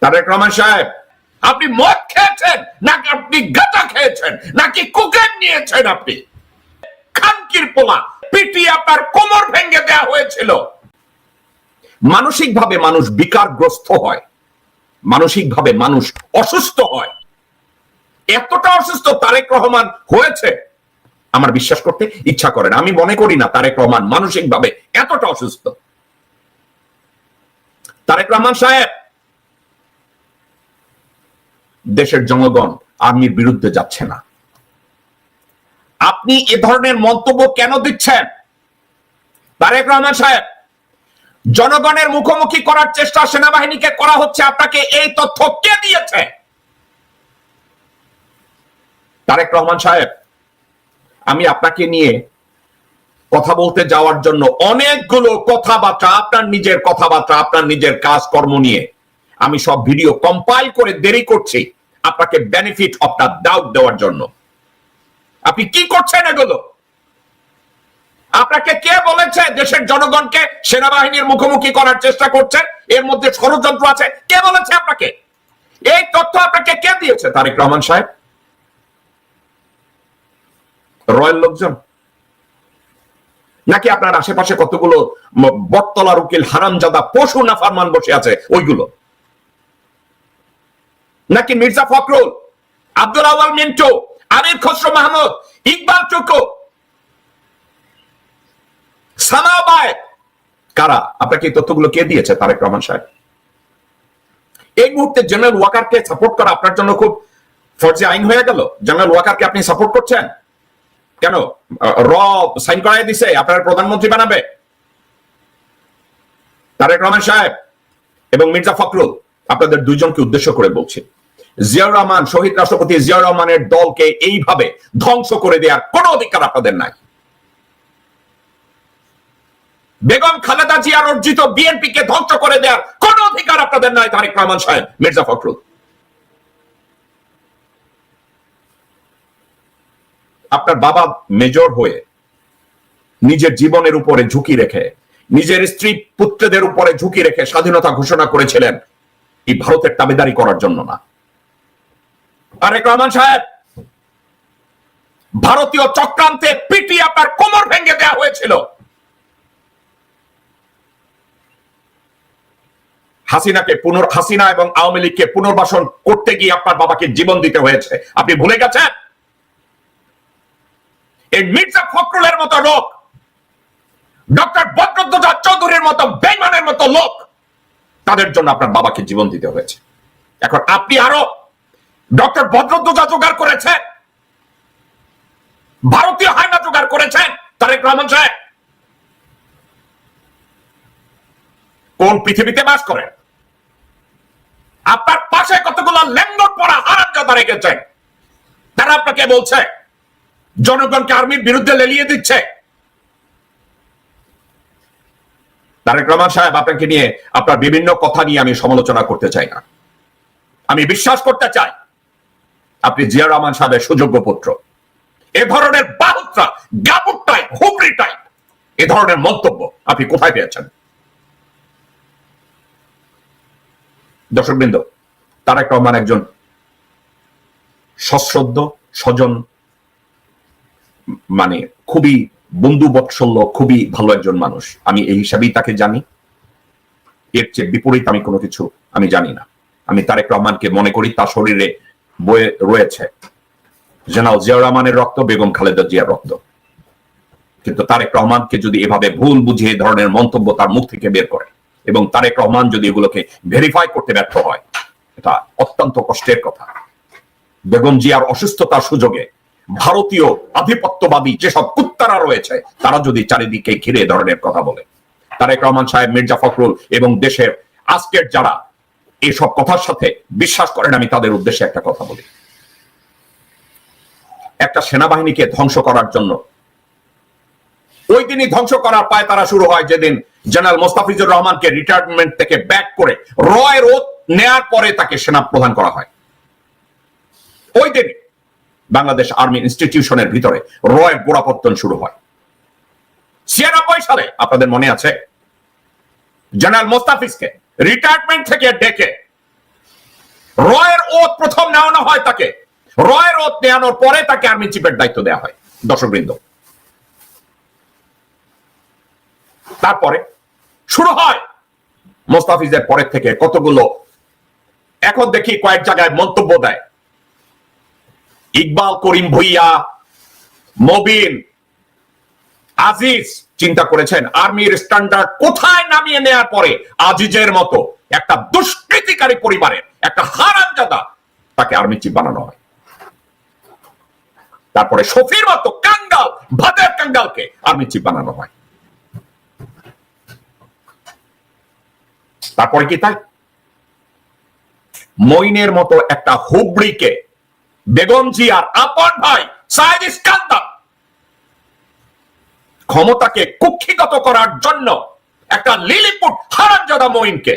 তারেক রহমান সাহেব, আপনি মদ খেয়েছেন? নাকি আপনি গাঁজা খেয়েছেন? নাকি কোকেন নিয়েছেন আপনি? খানকির পোলা পিটিয়ে আপনার কোমর ভেঙে হয়েছিল। মানসিকভাবে মানুষ বিকারগ্রস্ত হয়। মানসিকভাবে মানুষ অসুস্থ হয়। এতটা অসুস্থ তারেক রহমান হয়েছে? আমার বিশ্বাস করতে ইচ্ছা করে না। আমি মনে করি না তারেক রহমান মানসিকভাবে এতটা অসুস্থ। তারেক রহমান সাহেব দেশের জনগণ আর্মির বিরুদ্ধে যাচ্ছে না। আপনি এ ধরনের মন্তব্য কেন দিচ্ছেন? তারেক রহমান সাহেব, জনগণের মুখোমুখি করার চেষ্টা সেনাবাহিনীকে করা হচ্ছে, আপনাকে এই তথ্য কে দিয়েছে? তারেক রহমান সাহেব, আমি আপনাকে নিয়ে কথা বলতে যাওয়ার জন্য অনেকগুলো কথাবার্তা, আপনার নিজের কথাবার্তা, আপনার নিজের কাজকর্ম নিয়ে আমি সব ভিডিও কম্পাইল করে দেরি করছি। আপনাকে বেনিফিট অফ দ্য ডাউট দেওয়ার জন্য। আপনি কি করছেন এগুলো? আপনাকে কে বলেছে দেশের জনগণকে সেনাবাহিনীর মুখোমুখি করার চেষ্টা করছে? এর মধ্যে ষড়যন্ত্র আছে। কে বলেছে আপনাকে? এই তথ্য আপনাকে কে দিয়েছে? তারেক রহমান সাহেব? রয়্যাল লোকজন? নাকি আপনার আশেপাশে কতগুলো বটতলার উকিল হারামজাদা পশু না ফারমান বসে আছে? ওইগুলো। নাকি মির্জা ফখরুল, আব্দুল আওয়াল মিন্টু, আমির খসরু মাহমুদ, ইকবাল চুকু? সানাবায় কারা? আপনাকে এই তথ্যগুলো কে দিয়েছে? তারেক রহমান সাহেব। এই মুহূর্তে জেনারেল ওয়াকারকে সাপোর্ট করা আপনার জন্য খুব ফর্জে আইন হয়ে গেল। জেনারেল ওয়াকারকে আপনি সাপোর্ট করছেন? কেন? র সাইন করাই দিছে, আপনার প্রধানমন্ত্রী বানাবে। তারেক রহমান সাহেব এবং মির্জা ফখরুল, আপনাদের দুইজনকে উদ্দেশ্য করে বলছি। জিয়াউর রহমান, শহীদ রাষ্ট্রপতি জিয়াউর রহমানের দলকে এইভাবে ধ্বংস করে দেওয়ার কোনো অধিকার আপনাদের নাই। বেগম খালেদা জিয়ার অর্জিত বিএনপি কে ধ্বংস করে দেওয়ার কোনো অধিকার আপনাদের নাই, তারেক রহমান সাহেব, মির্জা ফখরুল। আপনার বাবা মেজর হয়ে নিজের জীবনের উপরে ঝুঁকি রেখে, নিজের স্ত্রী পুত্রদের উপরে ঝুঁকি রেখে স্বাধীনতা ঘোষণা করেছিলেন, এই ভারতের দাবিদারি করার জন্য না। তারেক রহমান সাহেব, ভারতীয় চক্রান্তে পিটি আপনার কোমর ভেঙে দেওয়া হয়েছিল। হাসিনাকে পুনর, হাসিনা এবং আওয়ামী লীগকে পুনর্বাসন করতে গিয়ে আপনার বাবাকে জীবন দিতে হয়েছে। আপনি ভুলে গেছেন? এই মির্জা ফখরুলের মতো লোক, ডক্টর বদরুদ্দোজা চৌধুরীর মতো বেইমানের মতো লোক, তাদের জন্য আপনার বাবাকে জীবন দিতে হয়েছে। এখন আপনি আরও ডক্টর বদরুদ্দোজা জোগাড় করেছেন। ভারতীয় হায়না জোগাড় করেছেন, তারেক রহমান সাহেব। কোন পৃথিবীতে বাস করেন? আপনার পাশে কতগুলো ল্যাঙ্গট পড়া হারামজাদা রেখেছেন? তারা আপনাকে বলছে, জনগণকে আর্মির বিরুদ্ধে লেলিয়ে দিচ্ছে। তারেক রহমান সাহেব, আপনাকে নিয়ে আপনার বিভিন্ন কথা নিয়ে আমি সমালোচনা করতে চাই না। আমি বিশ্বাস করতে চাই আপনি জিয়া রহমান সাহেবের সুযোগ্য পুত্র। এ ধরনের বাহুত্রা গাবুট টাইপ হুবরি টাইপ এ ধরনের মন্তব্য আপনি কোথায় পেয়েছেন? দর্শকবৃন্দ, তারেক রহমান একজন সশ্রদ্ধ স্বজন মানে খুবই বন্ধু বৎসল্য খুবই ভালো একজন মানুষ। আমি এই হিসাবেই তাকে জানি। এর চেয়ে বিপরীত আমি কোনো কিছু আমি জানি না। আমি তারেক রহমানকে মনে করি তার শরীরে বয়ে রয়েছে। জেনারেল জিয়াউর রহমানের রক্ত, বেগম খালেদা জিয়ার রক্ত। কিন্তু তারেক রহমানকে যদি এভাবে ভুল বুঝিয়ে ধরনের মন্তব্য তার মুখ থেকে বের করে এবং তারেক রহমান যদি এগুলোকে ভেরিফাই করতে ব্যর্থ হয়, এটা অত্যন্ত কষ্টের কথা। বেগম জিয়ার অসুস্থতার সুযোগে ভারতীয় আধিপত্যবাদী যেসব কুত্তারা রয়েছে, তারা যদি চারিদিকে ঘিরে ধরনের কথা বলে। তারেক রহমান সাহেব, মির্জা ফখরুল এবং দেশের আজকের যারা এসব কথার সাথে বিশ্বাস করেন, আমি তাদের উদ্দেশ্যে একটা কথা বলি। একটা সেনাবাহিনীকে ধ্বংস করার জন্য। ওই দিনই ধ্বংস করার পায় তারা শুরু হয় যেদিন জেনারেল মোস্তাফিজুর রহমানকে রিটায়ারমেন্ট থেকে ব্যাক করে রয়ের ওত নেয়ার পরে তাকে সেনা প্রদান করা হয়। ওই দিন বাংলাদেশ আর্মি ইনস্টিটিউশনের ভিতরে রয়ের গোড়াপত্তন শুরু হয়। ছিয়ানব্বই সালে, আপনাদের মনে আছে, জেনারেল মোস্তাফিজকে রিটায়ারমেন্ট থেকে ডেকে। রয়ের ওত প্রথম নেওয়ানো হয় তাকে। রয়ের ওত নেওয়ানোর পরে তাকে আর্মি চিফের দায়িত্ব দেওয়া হয়, দর্শকবৃন্দ। তারপরে শুরু হয় মোস্তাফিজের পরের থেকে কতগুলো, এখন দেখি কয়েক জায়গায় মন্তব্য দেয়। ইকবাল করিম ভুইয়া, মবিন আজিজ চিন্তা করেছেন, আর্মির স্ট্যান্ডার্ড কোথায় নামিয়ে নেয়ার পরে আজিজের মতো একটা দুষ্কৃতিকারী পরিবারের, একটা হারামজাদা তাকে আর্মি চিফ বানানো হয়। তারপরে শফির মতো কাঙ্গাল, ভাদের কাঙ্গালকে আর্মি চিফ বানানো হয়। তারপরে কি তাই? মইনের মতো একটা হুবড়িকে বেগম জিয়ার আপন ভাই সাইদ ইস্কান্দার ক্ষমতাকে কুক্ষিগত করার জন্য একটা লিলিপুট হারামজাদা মইনকে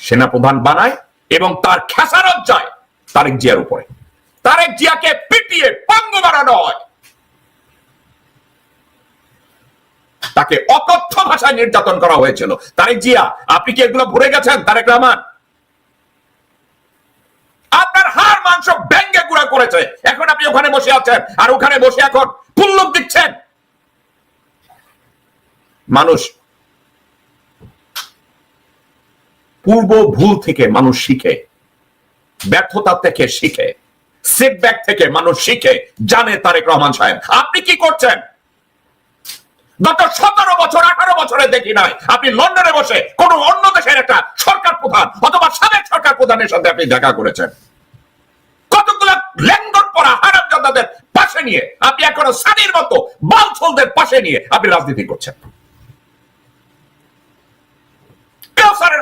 সেনাপ্রধান বানায় এবং তার খেসারত যায় তারেক জিয়ার উপরে। তারেক জিয়াকে পিটিয়ে পঙ্গু বানানো হয়। তাকে অকথ্য ভাষায় নির্যাতন করা হয়েছিল। তারেক জিয়া, আপনি কি এগুলো ভুলে গেছেন, তারেক রহমান? আপনার হার মাংস ব্যঙ্গে গুঁড়া করেছে। এখন আপনি ওখানে বসে আছেন, আর ওখানে বসে এখন পুল্লুক দিচ্ছেন। মানুষ পূর্ব ভুল থেকে মানুষ শিখে, ব্যর্থতা থেকে শিখে সেটব্যাক থেকে মানুষ শিখে, জানে তারেক রহমান সাহেব, আপনি কি করছেন? গত সতেরো বছর, আঠারো বছরে দেখি নাই, আপনি লন্ডনে বসে কোন অন্য দেশের একটা সরকার প্রধান অথবা সাবেক সরকার প্রধানের সাথে আপনি দেখা করেছেন। কতগুলো লেঙ্গর পরা হারামজাদাদের পাশে নিয়ে, আপনি এখনও সানির মতো বালছলদের পাশে নিয়ে আপনি রাজনীতি করছেন।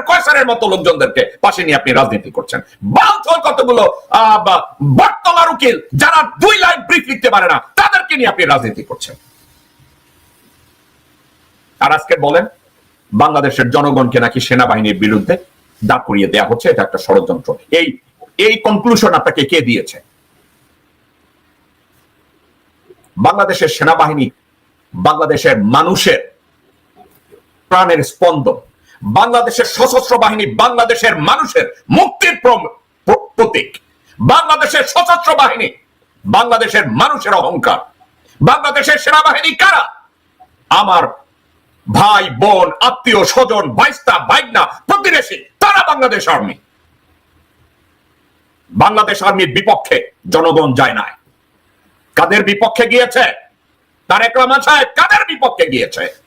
কয়সারের মতো লোকজনদেরকে পাশে নিয়ে আপনি রাজনীতি করছেন? বালছল কতগুলো বটতলার উকিল, যারা দুই লাইন ব্রিফ লিখতে পারে না, তাদেরকে নিয়ে আপনি রাজনীতি করছেন। আর আজকে বলেন, বাংলাদেশের জনগণকে নাকি সেনাবাহিনীর বিরুদ্ধে দাঁড় করিয়ে দেওয়া হচ্ছে, এটা একটা ষড়যন্ত্র। এই এই কনক্লুশন আপনাকে কে দিয়েছে? বাংলাদেশের সেনাবাহিনী, বাংলাদেশের মানুষের প্রাণের স্পন্দন বাংলাদেশের সশস্ত্র বাহিনী, বাংলাদেশের মানুষের মুক্তির প্রতীক। বাংলাদেশের সশস্ত্র বাহিনী, বাংলাদেশের মানুষের অহংকার। বাংলাদেশের সেনাবাহিনী কারা? আমার ভাই, বোন, আত্মীয়, স্বজন, ভাইস্তা, ভাইগনা, প্রতিবেশী, তারা বাংলাদেশ আর্মি। বাংলাদেশ আর্মির বিপক্ষে জনগণ যায় নাই। কাদের বিপক্ষে গিয়েছে? তারেক রহমান সাহেব, কাদের বিপক্ষে গিয়েছে?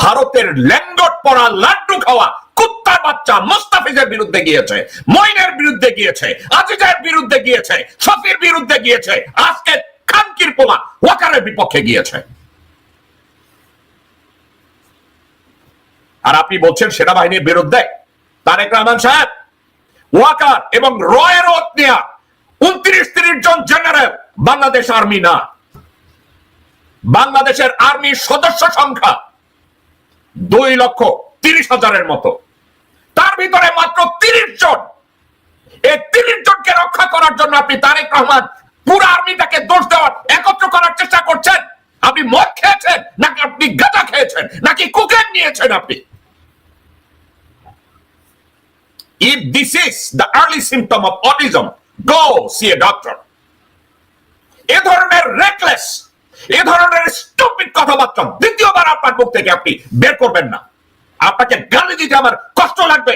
ভারতের ল্যান্ডট পড়া লাড্ডু খাওয়া কুত্তার বাচ্চা মোস্তাফিজের বিরুদ্ধে গিয়েছে, মইনের বিরুদ্ধে গিয়েছে, আজিজের বিরুদ্ধে গিয়েছে, শফির বিরুদ্ধে গিয়েছে, আজকে খানকির পোলা ওয়াকারের বিপক্ষে গিয়েছে। আর আপনি বলছেন সেনাবাহিনীর বিরুদ্ধে? তারেক রহমান সাহেব, ওয়াকার এবং রয়ের ওত নেয়া উনত্রিশ তিরিশ জন জেনারেল বাংলাদেশ আর্মি না। বাংলাদেশের আর্মির সদস্য সংখ্যা দুই লক্ষ তিরিশ হাজারের মতো। তার ভিতরে মাত্র তিরিশ জন। এই তিরিশ জনকে রক্ষা করার জন্য আপনি তারেক রহমান পুরো আর্মিটাকে দোষ দেওয়ার একত্র করার চেষ্টা করছেন। আপনি মদ খেয়েছেন নাকি আপনি গাঁজা খেয়েছেন নাকি কুকেন নিয়েছেন আপনি? If this is the early symptom of autism, go see a doctor. এ ধরনের রেকলেস এ ধরনের স্টুপিড কথাবার্তা দ্বিতীয়বার আপনার মুখ থেকে আপনি বের করবেন না। আপনাকে গালি দিতে আমার কষ্ট লাগবে।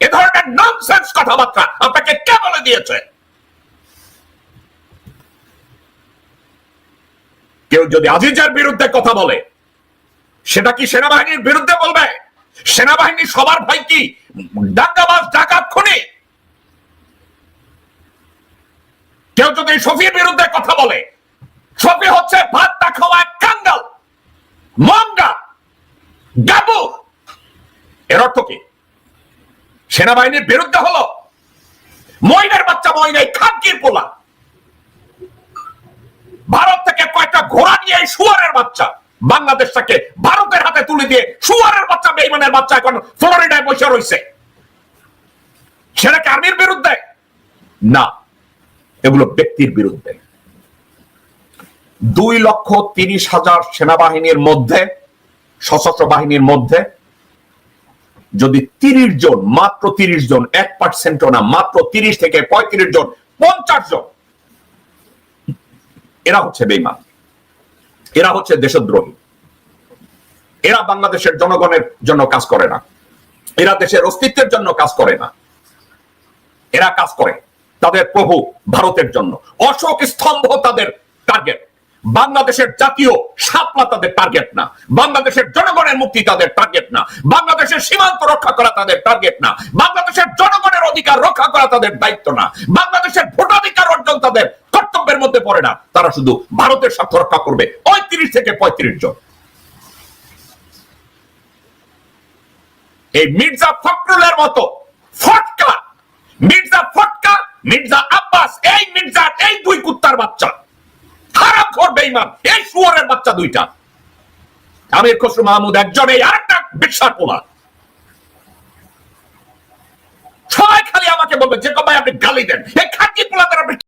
এ ধরনের ননসেন্স কথাবার্তা আপনাকে কে বলে দিয়েছে? কেউ যদি আজিজের বিরুদ্ধে কথা বলে, সেটা কি সেনাবাহিনীর বিরুদ্ধে বলবে? সেনাবাহিনী সবার ভাই কি? ডাকাত, খুনি? কেউ যদি শফির বিরুদ্ধে কথা বলে, শফি হচ্ছে ভাত না খাওয়া কাঙ্গাল, মঙ্গা, গাবু। এর অর্থ কি? সেনাবাহিনীর বিরুদ্ধে হলো মইনের বাচ্চা মইনের খানকির পোলা। ভারত থেকে কয়েকটা ঘোড়া নিয়ে এই শুয়ারের বাচ্চা? বাংলাদেশটাকে ভারতের হাতে তুলে দিয়ে শুয়ারের বাচ্চা, বেইমানের বাচ্চা এখন ফ্লোরিডায় বসে রয়েছে। সেটা কি আর্মির বিরুদ্ধে? না। এগুলো ব্যক্তির বিরুদ্ধে। দুই লক্ষ তিরিশ হাজার সেনাবাহিনীর মধ্যে, সশস্ত্র বাহিনীর মধ্যে যদি তিরিশ জন, মাত্র তিরিশ জন, এক পার্সেন্টও না, মাত্র তিরিশ থেকে পঁয়ত্রিশ জন, পঞ্চাশ জন, এরা হচ্ছে বেইমান এরা হচ্ছে দেশদ্রোহী। এরা বাংলাদেশের জনগণের জন্য কাজ করে না। এরা দেশের অস্তিত্বের জন্য কাজ করে না। এরা কাজ করে। তাদের প্রভু ভারতের জন্য। অশোক স্তম্ভ তাদের টার্গেট বাংলাদেশের জাতীয় শাপলা তাদের টার্গেট না। বাংলাদেশের জনগণের মুক্তি তাদের টার্গেট না। বাংলাদেশের সীমান্ত রক্ষা করা তাদের টার্গেট না। বাংলাদেশের জনগণের অধিকার রক্ষা করা তাদের দায়িত্ব না। বাংলাদেশের ভোটাধিকার অর্জন তাদের কর্তব্যের মধ্যে পড়ে না। তারা শুধু ভারতের স্বার্থ রক্ষা করবে। পঁয়ত্রিশ থেকে পঁয়ত্রিশ জন। এই মির্জা ফখরুলের মতো ফটকা, মির্জা ফটকা মির্জা আব্বাস, এই মির্জা এই দুই কুত্তার বাচ্চা। খারাপ করবে ইমাম এই শুয়ারের বাচ্চা দুইটা। আমির খসরু মাহমুদ একজন, এই আরেকটা বিশ্বাস পোলা সবাই খালি আমাকে বলবে যে কবাই আপনি গালি দেন। এই